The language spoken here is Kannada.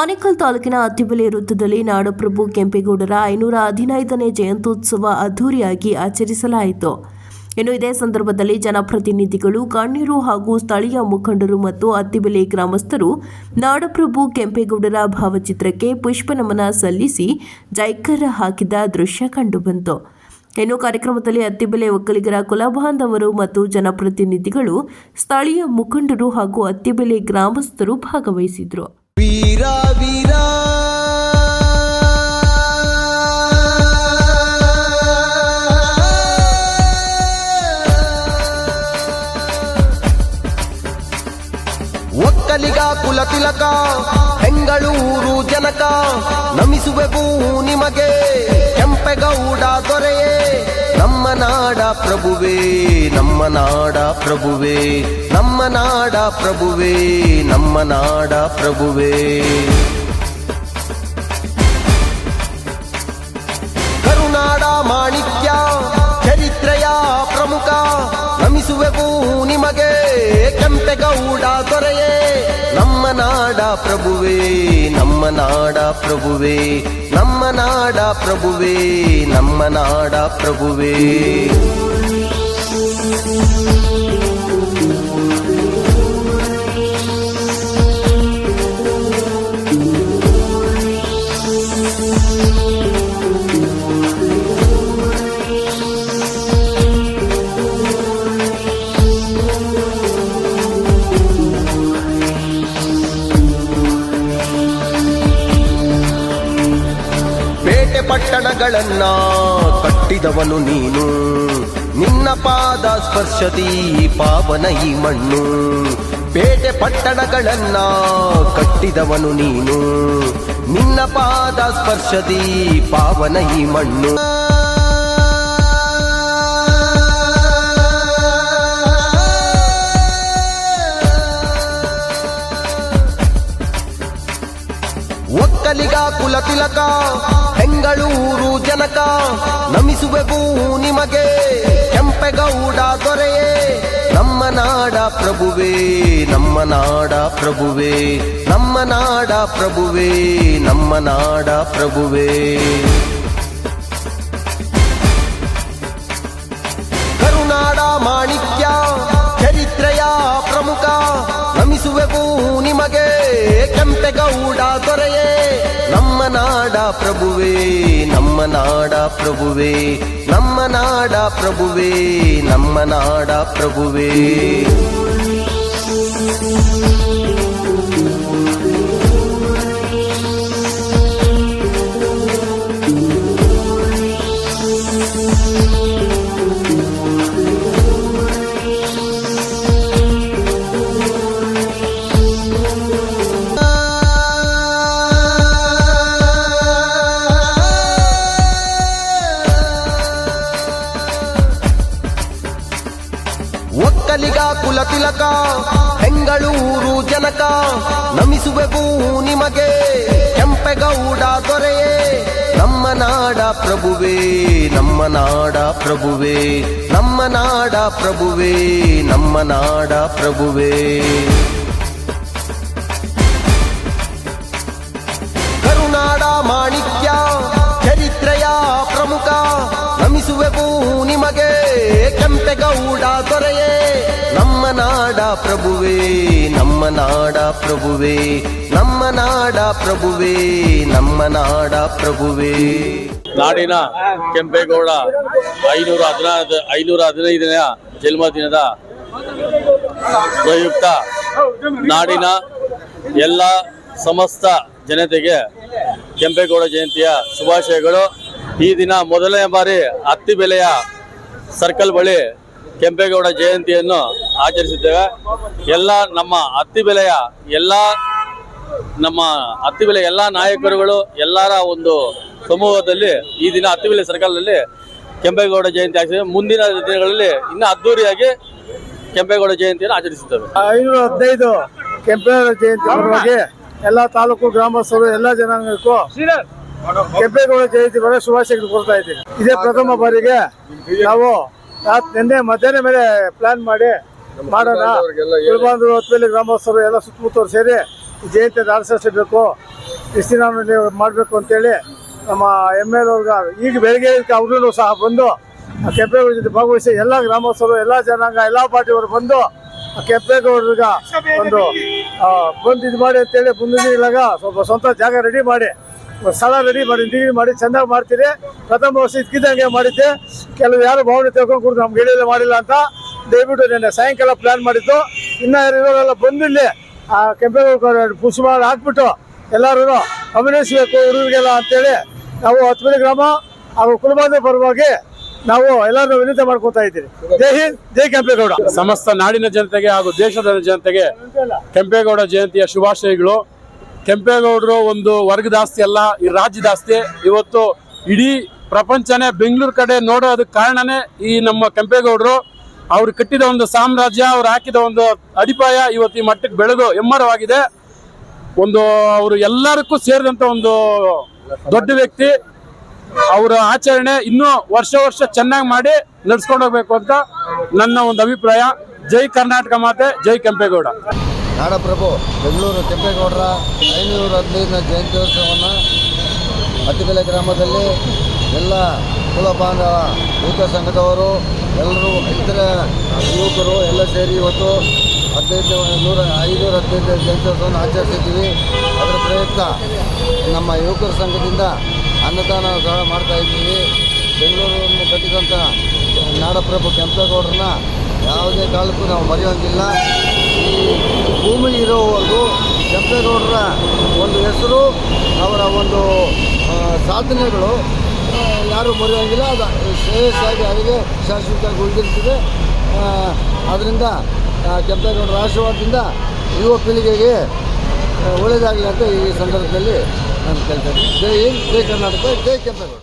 ಆನೇಕಲ್ ತಾಲೂಕಿನ ಅತ್ತಿಬೆಲೆ ವೃತ್ತದಲ್ಲಿ ನಾಡಪ್ರಭು ಕೆಂಪೇಗೌಡರ ಐನೂರ ಹದಿನೈದನೇ ಜಯಂತ್ಯುತ್ಸವ ಅದ್ದೂರಿಯಾಗಿ ಆಚರಿಸಲಾಯಿತು. ಇನ್ನು ಇದೇ ಸಂದರ್ಭದಲ್ಲಿ ಜನಪ್ರತಿನಿಧಿಗಳು ಗಣ್ಯರು ಹಾಗೂ ಸ್ಥಳೀಯ ಮುಖಂಡರು ಮತ್ತು ಅತ್ತಿಬೆಲೆ ಗ್ರಾಮಸ್ಥರು ನಾಡಪ್ರಭು ಕೆಂಪೇಗೌಡರ ಭಾವಚಿತ್ರಕ್ಕೆ ಪುಷ್ಪನಮನ ಸಲ್ಲಿಸಿ ಜೈಕರ ಹಾಕಿದ ದೃಶ್ಯ ಕಂಡುಬಂತು. ಇನ್ನು ಕಾರ್ಯಕ್ರಮದಲ್ಲಿ ಅತ್ತಿಬೆಲೆ ಒಕ್ಕಲಿಗರ ಕುಲಬಾಂಧವರು ಮತ್ತು ಜನಪ್ರತಿನಿಧಿಗಳು, ಸ್ಥಳೀಯ ಮುಖಂಡರು ಹಾಗೂ ಅತ್ತಿಬೆಲೆ ಗ್ರಾಮಸ್ಥರು ಭಾಗವಹಿಸಿದ್ರು. ಒಕ್ಕಲಿಗ ಕುಲ ತಿಲಕ ಬೆಂಗಳೂರು ಜನಕ ನಮಿಸುವೆವು ನಿಮಗೆ ಕೆಂಪೆಗೌಡ ದೊರೆಯೇ. ನಾಡ ಪ್ರಭುವೇ, ನಮ್ಮ ನಾಡ ಪ್ರಭುವೇ, ನಮ್ಮ ನಾಡ ಪ್ರಭುವೇ, ನಮ್ಮ ನಾಡ ಪ್ರಭುವೇ. ಕರುನಾಡ ಮಾಣಿಕ್ಯ, ಚರಿತ್ರೆಯ ಪ್ರಮುಖ ನಮಿಸುವೆಗೂ ನಿಮಗೆ ಕೆಂಪೆಗೌಡ ದೊರೆಯೇ. ಪ್ರಭುವೇ ನಮ್ಮ ನಾಡ ಪ್ರಭುವೇ ನಮ್ಮ ನಾಡ ಪ್ರಭುವೇ ನಮ್ಮ ನಾಡ ಪ್ರಭುವೇ. ಪಟ್ಟಣಗಳನ್ನ ಕಟ್ಟಿದವನು ನೀನು. ನಿನ್ನ ಪಾದ ಸ್ಪರ್ಶದಿ ಪಾವನ ಈ ಮಣ್ಣು. ಪೇಟೆ ಪಟ್ಟಣಗಳನ್ನ ಕಟ್ಟಿದವನು ನೀನು. ನಿನ್ನ ಪಾದ ಸ್ಪರ್ಶದಿ ಪಾವನ ಈ ಮಣ್ಣು. ಒಕ್ಕಲಿಗ ಕುಲ ತಿಲಕ ಬೆಂಗಳೂರು ಜನಕ ನಮಿಸುವೆವು ನಿಮಗೆ, ಕೆಂಪೆಗೌಡ ದೊರೆಯೇ. ನಮ್ಮ ನಾಡ ಪ್ರಭುವೇ, ನಮ್ಮ ನಾಡ ಪ್ರಭುವೇ, ನಮ್ಮ ನಾಡ ಪ್ರಭುವೇ, ನಮ್ಮ ನಾಡ ಪ್ರಭುವೇ. ಕರುನಾಡ ಮಾಣಿಕ್ಯ, ಚರಿತ್ರೆಯ ಪ್ರಮುಖ ನಮಿಸುವೆವು ನಿಮಗೆ, ಕೆಂಪೆಗೌಡ ದೊರೆಯೇ. ನಾಡ ಪ್ರಭುವೇ ನಮ್ಮ ನಾಡ ಪ್ರಭುವೇ ನಮ್ಮ ನಾಡ ಪ್ರಭುವೇ ನಮ್ಮ ನಾಡ ಪ್ರಭುವೇ. ಒಕ್ಕಲಿಗ ಕುಲ ತಿಲಕ ಬೆಂಗಳೂರು ಜನಕ ನಮಿಸುವೆವು ನಿಮಗೆ, ಕೆಂಪೆಗೌಡ ದೊರೆಯೇ, ನಮ್ಮ ನಾಡ ಪ್ರಭುವೇ, ನಮ್ಮ ನಾಡ ಪ್ರಭುವೇ, ನಮ್ಮ ನಾಡ ಪ್ರಭುವೇ, ನಮ್ಮ ನಾಡ ಪ್ರಭುವೇ. ಕರುನಾಡ ಮಾಣಿಕ್ಯ, ಚರಿತ್ರೆಯ ಪ್ರಮುಖ ನಮಿಸುವೆವು ನಿಮಗೆ, ಕೆಂಪೆಗೌಡ ದೊರೆಯೇ. ನಾಡ ಪ್ರಭುವೇ, ನಮ್ಮ ನಾಡ ಪ್ರಭುವೇ, ನಮ್ಮ ನಾಡ ಪ್ರಭುವೇ, ನಮ್ಮ ನಾಡ ಪ್ರಭುವೇ. ನಾಡಿನ ಕೆಂಪೇಗೌಡ, ಐನೂರ ಹದಿನೈದು ಐನೂರ ಹದಿನೈದನೆಯ ಜನ್ಮದಿನದ ಪ್ರಯುಕ್ತ ನಾಡಿನ ಎಲ್ಲ ಸಮಸ್ತ ಜನತೆಗೆ ಕೆಂಪೇಗೌಡ ಜಯಂತಿಯ ಶುಭಾಶಯಗಳು. ಈ ದಿನ ಮೊದಲನೇ ಬಾರಿ ಹತ್ತಿ ಬೆಲೆಯ ಸರ್ಕಲ್ ಬಳಿ ಕೆಂಪೇಗೌಡ ಜಯಂತಿಯನ್ನು ಆಚರಿಸಿದ್ದೇವೆ. ಎಲ್ಲ ನಮ್ಮ ಹತ್ತಿ ಬೆಲೆಯ ಎಲ್ಲ ನಮ್ಮ ಹತ್ತಿಬೆಲೆ ಎಲ್ಲ ನಾಯಕರುಗಳು ಎಲ್ಲರ ಒಂದು ಸಮೂಹದಲ್ಲಿ ಈ ದಿನ ಹತ್ತಿಬೆಲೆ ಸರ್ಕಲ್ನಲ್ಲಿ ಕೆಂಪೇಗೌಡ ಜಯಂತಿ ಆಚರಿಸಿದೆ ಮುಂದಿನ ದಿನಗಳಲ್ಲಿ ಇನ್ನೂ ಅದ್ದೂರಿಯಾಗಿ ಕೆಂಪೇಗೌಡ ಜಯಂತಿಯನ್ನು ಆಚರಿಸುತ್ತೇವೆ. ಐನೂರ ಹದಿನೈದು ಕೆಂಪೇಗೌಡ ಜಯಂತಿ ಪರವಾಗಿ ಎಲ್ಲ ತಾಲೂಕು ಗ್ರಾಮಸ್ಥರು, ಎಲ್ಲ ಜನಾಂಗಕ್ಕೂ ಕೆಂಪೇಗೌಡ ಜಯಂತಿ ಬರೋ ಶುಭಾಶಯ ಕೋರ್ತಾ ಇದ್ದೀವಿ. ಇದೇ ಪ್ರಥಮ ಬಾರಿಗೆ ನಾವು ನಿನ್ನೆ ಮಧ್ಯಾಹ್ನ ಮೇಲೆ ಪ್ಲಾನ್ ಮಾಡಿ ಮಾಡೋಣ. ಕುಲಬಾಂಧವರು ಹೊತ್ತಲ್ಲಿ ಗ್ರಾಮಸ್ಥರು ಎಲ್ಲ ಸುತ್ತಮುತ್ತವರು ಸೇರಿ ಜಯಂತಿ ಆಚರಿಸಬೇಕು. ಇಷ್ಟು ನಾನು ನೀವು ಮಾಡಬೇಕು ಅಂತೇಳಿ ನಮ್ಮ ಎಂ ಎಲ್ ಅವ್ರಿಗೆ ಈಗ ಬೆಳಗ್ಗೆ ಅವ್ರೂ ಸಹ ಬಂದು ಆ ಕೆಂಪೇಗೌಡ ಜೊತೆ ಭಾಗವಹಿಸಿ ಎಲ್ಲ ಗ್ರಾಮಸ್ಥರು ಎಲ್ಲ ಜನಾಂಗ ಎಲ್ಲ ಪಾರ್ಟಿಯವರು ಬಂದು ಆ ಕೆಂಪೇಗೌಡರಿಗೆ ಒಂದು ಬಂದು ಇದು ಮಾಡಿ ಅಂತೇಳಿ ಮುಂದಿನ ಇಲ್ಲಾಗ ಸ್ವಲ್ಪ ಸ್ವಂತ ಜಾಗ ರೆಡಿ ಮಾಡಿ ಸ್ಥಳ ರೆಡಿ ಮಾಡಿ ಡಿಗ್ರಿ ಮಾಡಿ ಚೆನ್ನಾಗಿ ಮಾಡ್ತೀರಿ. ಪ್ರಥಮ ವರ್ಷ ಇದ್ಕಿದ್ದಂಗೆ ಮಾಡಿದ್ದೆ. ಕೆಲವು ಯಾರು ಭಾವನೆ ತಿಳ್ಕೊಂಡು ಕೂತು ನಮ್ಗೆ ಹೇಳಿಲ್ಲ ಮಾಡಿಲ್ಲ ಅಂತ ದಯವಿಟ್ಟು ನಿನ್ನೆ ಸಾಯಂಕಾಲ ಪ್ಲಾನ್ ಮಾಡಿದ್ದು. ಇನ್ನ ಇರೋರೆಲ್ಲ ಬಂದು ಇಲ್ಲಿ ಆ ಕೆಂಪೇಗೌಡ ಪುಷ್ಪಾಳ ಹಾಕ್ಬಿಟ್ಟು ಎಲ್ಲರೂ ಅಭಿನಯಿಸಬೇಕು ಹುಡುಗರಿಗೆಲ್ಲ ಅಂತೇಳಿ ನಾವು ಹತ್ತುಮನೆ ಗ್ರಾಮ ಹಾಗೂ ಕುಲಬಾಂಧ ಪರವಾಗಿ ನಾವು ಎಲ್ಲರೂ ವಿನಂತಿ ಮಾಡ್ಕೊತಾ ಇದ್ದೀವಿ. ಜೈ ಹಿಂದ್ ಜೈ ಕೆಂಪೇಗೌಡ. ಸಮಸ್ತ ನಾಡಿನ ಜನತೆಗೆ ಹಾಗೂ ದೇಶದ ಜನತೆಗೆ ಕೆಂಪೇಗೌಡ ಜಯಂತಿಯ ಶುಭಾಶಯಗಳು. ಕೆಂಪೇಗೌಡರು ಒಂದು ವರ್ಗದ ಆಸ್ತಿ ಅಲ್ಲ, ಈ ರಾಜ್ಯದ ಆಸ್ತಿ ಇವತ್ತು ಇಡೀ ಪ್ರಪಂಚನೇ ಬೆಂಗಳೂರು ಕಡೆ ನೋಡೋದಕ್ಕೆ ಕಾರಣನೇ ಈ ನಮ್ಮ ಕೆಂಪೇಗೌಡರು. ಅವ್ರು ಕಟ್ಟಿದ ಒಂದು ಸಾಮ್ರಾಜ್ಯ, ಅವ್ರು ಹಾಕಿದ ಒಂದು ಅಡಿಪಾಯ ಇವತ್ತು ಈ ಮಟ್ಟಕ್ಕೆ ಬೆಳೆದು ಹೆಮ್ಮರವಾಗಿದೆ. ಒಂದು ಅವರು ಎಲ್ಲರಿಗೂ ಸೇರಿದಂಥ ಒಂದು ದೊಡ್ಡ ವ್ಯಕ್ತಿ. ಅವರ ಆಚರಣೆ ಇನ್ನೂ ವರ್ಷ ವರ್ಷ ಚೆನ್ನಾಗಿ ಮಾಡಿ ನಡ್ಸ್ಕೊಂಡು ಹೋಗ್ಬೇಕು ಅಂತ ನನ್ನ ಒಂದು ಅಭಿಪ್ರಾಯ. ಜೈ ಕರ್ನಾಟಕ ಮಾತೆ, ಜೈ ಕೆಂಪೇಗೌಡ. ನಾಡಪ್ರಭು, ಬೆಂಗಳೂರು ಕೆಂಪೇಗೌಡರ ಐನೂರ ಹದಿನೈದನ ಜಯಂತ್ಯೋತ್ಸವವನ್ನು ಅತ್ತಿಬೆಲೆ ಗ್ರಾಮದಲ್ಲಿ ಎಲ್ಲ ಕುಲ ಬಾಂಧವ ಯುವಕ ಸಂಘದವರು, ಎಲ್ಲರೂ, ಇತರ ಯುವಕರು ಎಲ್ಲ ಸೇರಿ ಇವತ್ತು ಹದಿನೈದು ನೂರ ಐನೂರ ಹದಿನೈದು ಜಯಂತ್ಯೋತ್ಸವವನ್ನು ಆಚರಿಸಿದ್ದೀವಿ. ಅದರ ಪ್ರಯುಕ್ತ ನಮ್ಮ ಯುವಕರ ಸಂಘದಿಂದ ಅನ್ನದಾನ ಸಹ ಮಾಡ್ತಾ ಇದ್ದೀವಿ. ಬೆಂಗಳೂರನ್ನು ಕಟ್ಟಿದಂಥ ನಾಡಪ್ರಭು ಕೆಂಪೇಗೌಡರನ್ನ ಯಾವುದೇ ಕಾಲಕ್ಕೂ ನಾವು ಮರೆಯೋಂಗಿಲ್ಲ. ಈ ಭೂಮಿ ಇರೋವರೆಗೂ ಕೆಂಪೇಗೌಡರ ಒಂದು ಹೆಸರು, ಅವರ ಒಂದು ಸಾಧನೆಗಳು. ಯಾರೂ ಮರೆಯೋಂಗಿಲ್ಲ. ಅದು ಶ್ರೇಯಸ್ಸಾಗಿ ಅವರಿಗೆ ಶಾಶ್ವತವಾಗಿ ಉಳಿದಿರ್ತದೆ ಅದರಿಂದ ಕೆಂಪೇಗೌಡರ ಆಶೀರ್ವಾದದಿಂದ ಯುವ ಪೀಳಿಗೆಗೆ ಒಳ್ಳೆಯದಾಗಲಿ ಅಂತ ಈ ಸಂದರ್ಭದಲ್ಲಿ ನಾನು ಕೇಳ್ತೇನೆ ಜೈ ಹಿಂದ್, ಜೈ ಕರ್ನಾಟಕ, ಜೈ ಕೆಂಪೇಗೌಡ